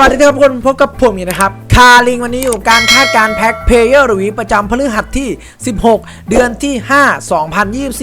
วัสดีครับทุกคนพบกับผมอีกนะครับ คาลิงวันนี้อยู่การคาดการแพ็คเพย์เยอร์วีประจำพฤหัสที่ 16 เดือนที่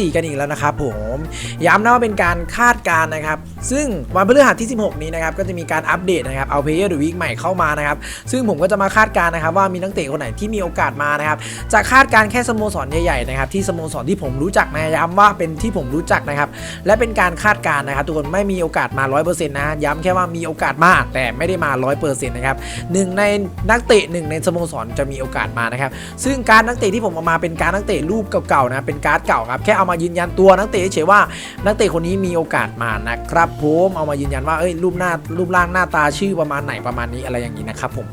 5 2024 กันอีกแล้วนะครับผมย้ำนะว่าเป็นการคาดการนะครับ ซึ่งวันพฤหัสที่ 16 นี้นะครับก็จะมีการอัปเดตนะครับเอาเพย์เยอร์วีใหม่เข้ามานะครับ ซึ่งผมก็จะมาคาดการนะครับว่ามีนักเตะคนไหนที่มีโอกาสมานะครับจะคาดการแค่สโมสรใหญ่ๆนะครับที่สโมสรที่ผมรู้จักนะย้ำว่าเป็นที่ผมรู้จักนะครับและเป็นการคาดการนะครับทุกคนไม่มีโอกาสมา 100%นะย้ำแค่ว่ามีโอกาสมาแต่ไม่ได้มา 100%นะครับหนึ่งในนักเตะหนึ่งในสโมสรจะมีโอกาสมานะครับ ซึ่งการนักเตะที่ผมเอามาเป็นการนักเตะรูปเก่าๆนะเป็นการ์ดเก่าครับแค่เอามายืนยันตัวนักเตะเฉยว่านักเตะคนนี้มีโอกาสมานะครับผมเอามายืนยันว่าเอ้ยรูปหน้ารูปร่างหน้าตาชื่อประมาณไหนประมาณนี้อะไรอย่างนี้นะครับผม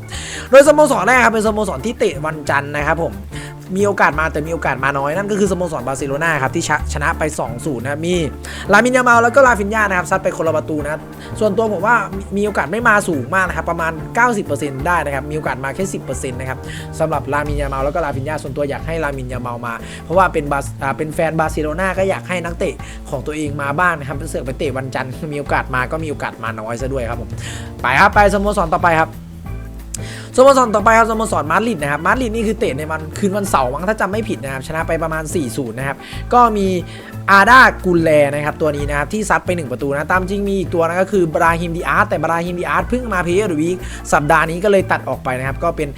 โดยสโมสรแรกครับเป็นสโมสรที่เตะวันจันทร์นะครับผม มีโอกาสมาแต่มีโอกาสมาน้อยนั่นก็คือสโมสรบาร์เซโลนาครับที่ชชนะไป 2-0นะมีลามินยามาลแล้วก็ลาฟินยานะครับซัดไปคนละประตูนะส่วนตัวผมว่ามีมีโอกาสไม่มาสูงมากนะครับประมาณ 90%ได้นะครับมีโอกาสมาแค่ 10%นะครับสำหรับลามินยามาลแล้วก็ลาฟินยาส่วนตัวอยากให้ลามินยามาลมา เพราะว่าเป็นบาร์อ่าเป็นแฟนบาร์เซโลนาก็อยากให้นักเตะของตัวเองมาบ้างนะครับเสือกไปเตะวันจันทร์มีโอกาสมาก็มีโอกาสมาน้อยซะด้วยครับผมไปครับไปสโมสรต่อไปครับ สโมสรต่อไปครับสโมสรมาดริดนะครับมาดริดนี่คือเตะในวันคืนวันเสาร์มั้งถ้าจำไม่ผิดนะครับชนะไปประมาณ 4-0 นะครับก็มีอาดากุลแลนะครับตัวนี้นะครับที่ซัดไป 1 ประตูนะตามจริงมีอีกตัวนะก็คือบราฮิมดีอาร์ตแต่บราฮิมดีอาร์ตเพิ่งมาเพย์หรือวีคสัปดาห์นี้ก็เลยตัดออกไปนะครับก็เป็น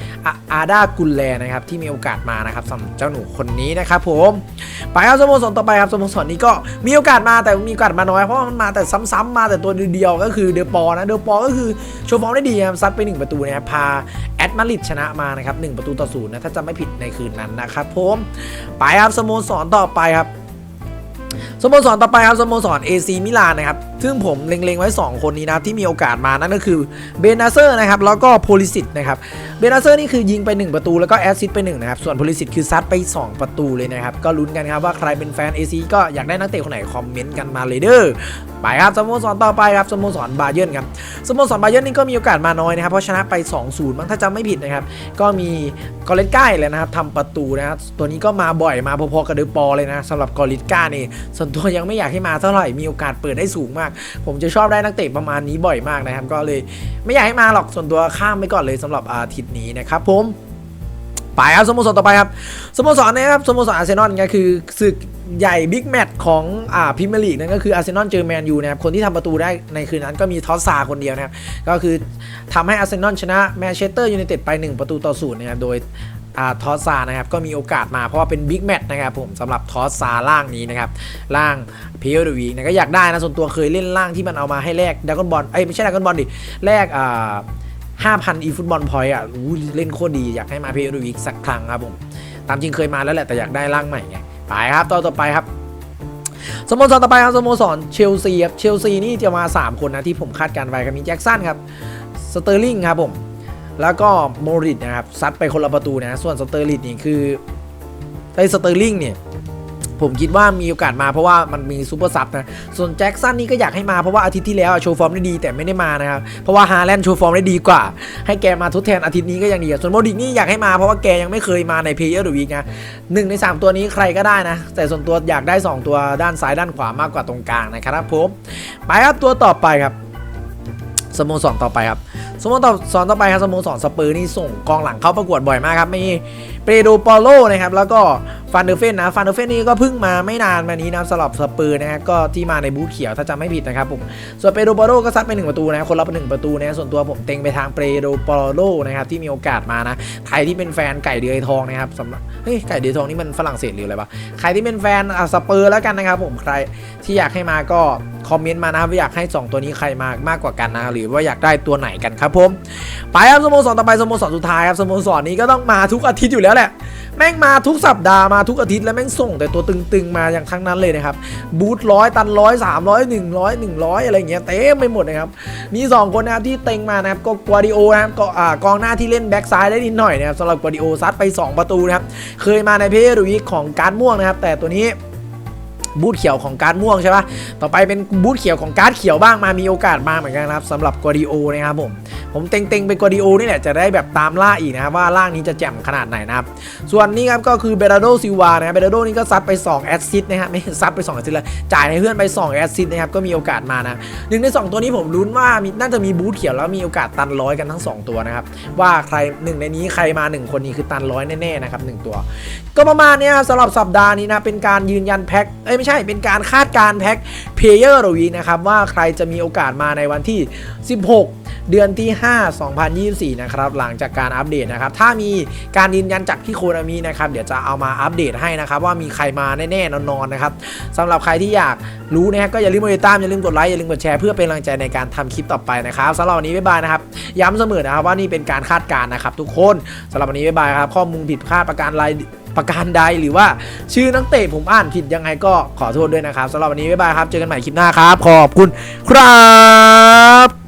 อาดากุลแลนะครับที่มีโอกาสมานะครับสำหรับเจ้าหนูคนนี้นะครับผมไปครับสโมสรต่อไปครับสโมสรนี้ก็มีโอกาสมาแต่มีโอกาสมาน้อยเพราะมันมาแต่ซ้ำๆมาแต่ตัวเดียวก็คือเดอปอนะเดอปอก็คือโชว์ฟอร์มได้ดีครับซัดไปหนึ่งประตูนะครับพาแอดมาริดชนะมานะครับ1ประตูต่อศูนย์นะถ้าจำไม่ผิดในคืนนั้นนะครับผมไปครับสโมสรต่อไปครับสโมสรต่อไปครับสโมสร AC มิลานนะครับ ซึ่งผมเล็งๆไว้ 2 คนนี้นะที่มีโอกาสมานั่นก็คือเบนาเซอร์นะครับแล้วก็โพลิสิตนะครับเบนาเซอร์นี่คือยิงไป 1 ประตูแล้วก็แอสซิสต์ไป1นะครับส่วนโพลิสิตคือซัดไป 2 ประตูเลยนะครับก็ลุ้นกันครับว่าใครเป็นแฟน AC ก็อยากได้นักเตะคนไหนคอมเมนต์กันมาเลยเด้อไปครับสโมสรต่อไปครับสโมสรบาเยิร์นครับสโมสรบาเยิร์นนี่ก็มีโอกาสมาน้อยนะครับเพราะชนะไป 2-0มั้งถ้าจำไม่ผิดนะครับก็มี กอริสก้าเลยนะครับทำประตูนะครับตัวนี้ก็มาบ่อยมาพอๆกับเดอปอเลยนะสำหรับกอริสก้านี่ส่วนตัวยังไม่อยากให้มาเท่าไหร่มีโอกาสเปิดได้สูงมาก ผมจะชอบได้นักเตะประมาณนี้บ่อยมากนะครับ ก็เลยไม่อยากให้มาหรอกส่วนตัวข้ามไปก่อนเลยสำหรับอาทิตย์นี้นะครับผม ไปครับสโมสรต่อไปครับสโมสรนะครับสโมสรอาร์เซนอลก็คือศึกใหญ่บิ๊กแมตช์ของอ่าพรีเมียร์ลีกนั่นก็คืออาร์เซนอลเจอแมนยูนะครับคนที่ทำประตูได้ในคืนนั้นก็มีทอสซาคนเดียวนะครับ ก็คือทำให้อาร์เซนอลชนะแมนเชสเตอร์ยูไนเต็ดไป 1 ประตูต่อศูนย์นะครับโดยอ่าทอสซานะครับก็มีโอกาสมาเพราะว่าเป็นบิ๊กแมตช์นะครับผมสำหรับทอสซาล่างนี้นะครับล่างเพลดวีนะก็อยากได้นะส่วนตัวเคยเล่นล่างที่มันเอามาให้แลกดักอนบอลเอ้ยไม่ใช่ดักกอนบอลดิแลกอ่า ห้าพันอีฟุตบอลพอยต์อะเล่นโคตรดีอยากให้มาเพลดวีสักครั้งครับผมตามจริงเคยมาแล้วแหละแต่อยากได้ร่างใหม่ไงไปครับต่อต่อไปครับสโมสรต่อไปครับสโมสรเชลซีครับเชลซีนี่จะมา 3 คนนะที่ผมคาดการณ์ไว้ครับมีแจ็คสันครับสเตอร์ลิงครับผมแล้วก็โมริดนะครับซัดไปคนละประตูนะส่วนสเตอร์ลิงนี่คือไอสเตอร์ลิงเนี่ย ผมคิดว่ามีโอกาสมาเพราะว่ามันมีซูเปอร์ซับนะ ส่วนแจ็คสันนี่ก็อยากให้มาเพราะว่าอาทิตย์ที่แล้วโชว์ฟอร์มได้ดีแต่ไม่ได้มานะครับ เพราะว่าฮาแลนด์โชว์ฟอร์มได้ดีกว่า ให้แกมาทดแทนอาทิตย์นี้ก็ยังดีส่วนโมริดนี่อยากให้มาเพราะว่าแกยังไม่เคยมาในเพย์เออร์ดวีกนะหนึ่งในสามตัวนี้ใครก็ได้นะ แต่ส่วนตัวอยากได้สองตัวด้านซ้ายด้านขวามากกว่าตรงกลางนะครับผมไปครับตัวต่อไปครับสโมสรต่อไปครับ สโมสรต่อไปครับสโมสรสเปอร์นี่ส่งกองหลังเข้าประกวดบ่อยมากครับมีเปโดปอโลนะครับแล้วก็ฟันเดอร์เฟนนะฟันเดอร์เฟนนี่ก็เพิ่งมาไม่นานมานี้นะสำหรับสเปอร์นะฮะก็ที่มาในบูธเขียวถ้าจำไม่ผิดนะครับผมส่วนเปโดปอโลก็ซัดไปหนึ่งประตูนะคนละหนึ่งประตูนะส่วนตัวผมเต็งไปทางเปโดปอโลนะครับที่มีโอกาสมานะใครที่เป็นแฟนไก่เดือยทองนะครับสำหรับเฮ้ยไก่เดือยทองนี่มันฝรั่งเศสหรืออะไรปะใครที่เป็นแฟนอะสเปอร์แล้วกันนะครับผมใครที่อยากให้มาก็คอมเมนต์มานะครับว่าอยากให้สองตัวนี้ใครมามากกว่ากันนะหรือว่าอยากได้ตัวไหนกันครับผม ไปครับสโมสรต่อไปสโมสรสุดท้ายครับสโมสรนี้ก็ต้องมาทุกอาทิตย์อยู่แล้วแหละ แม่งมาทุกสัปดาห์มาทุกอาทิตย์แล้วแม่งส่งแต่ตัวตึงๆมาอย่างทั้งนั้นเลยนะครับ บูทร้อยตันร้อยสามร้อยหนึ่งร้อยหนึ่งร้อยอะไรเงี้ยเต็มไปหมดนะครับ มีสองคนนะครับที่เต็งมานะครับก็กัวดิโอนะครับก็อ่ากองหน้าที่เล่นแบ็กซ้ายได้นิดหน่อยนะครับสำหรับกัวดิโอซัดไป 2 ประตูนะครับ เคยมาในเพย์รุยของการม่วงนะครับ แต่ตัวนี้บูทเขียวของการม่วงใช่ปะต่อไปเป็นบูทเขียวของการเขียวบ้างมามีโอกาสมาเหมือนกันนะครับสำหรับกัวดิโอนะครับผม ผมเต็งๆไปกอดิโอนี่แหละจะได้แบบตามล่าอีกนะครับว่าล่างนี้จะแจ่มขนาดไหนนะครับส่วนนี้ครับก็คือเบราโดซิวานะครับเบราโดนี่ก็ซัดไป2แอสซิสต์นะครับไม่ซัดไป2แอสซิสต์เลยจ่ายให้เพื่อนไป2แอสซิสต์นะครับก็มีโอกาสมานะหนึ่งใน 2 ตัวนี้ผมลุ้นว่ามีน่าจะมีบูทเขียวแล้วมีโอกาสตันร้อยกันทั้ง 2 ตัวนะครับว่าใครหนึ่งในนี้ใครมา 1 คนนี้คือตันร้อยแน่ๆนะครับหนึ่งตัว ก็ประมาณเนี้ยครับสำหรับสัปดาห์นี้นะเป็นการยืนยันแพ็คเอ้ยไม่ใช่เป็นการคาดการแพ็ค เพเยอร์วีนะครับว่าใครจะมีโอกาสมาในวันที่ 16 เดือนที่ 5 2024 นะครับหลังจากการอัปเดตนะครับ ถ้ามีการยืนยันจากที่โคนามินะครับเดี๋ยวจะเอามาอัปเดตให้นะครับ ว่ามีใครมาแน่ๆนอนๆนะครับสำหรับใครที่อยากรู้นะครับก็อย่าลืมกดติดตามอย่าลืมกดไลค์อย่าลืมกดแชร์เพื่อเป็นกำลังใจในการทำคลิปต่อไปนะครับสำหรับวันนี้บ๊ายบายนะครับย้ำเสมอนะครับว่านี่เป็นการคาดการณ์นะครับทุกคนสำหรับวันนี้บ๊ายบายครับข้อมูลผิดพลาดประการใด ประการใดหรือว่าชื่อนักเตะผมอ่านผิดยังไงก็ขอโทษด้วยนะครับสำหรับวันนี้บ๊ายบายครับ เจอกันใหม่คลิปหน้าครับ ขอบคุณครับ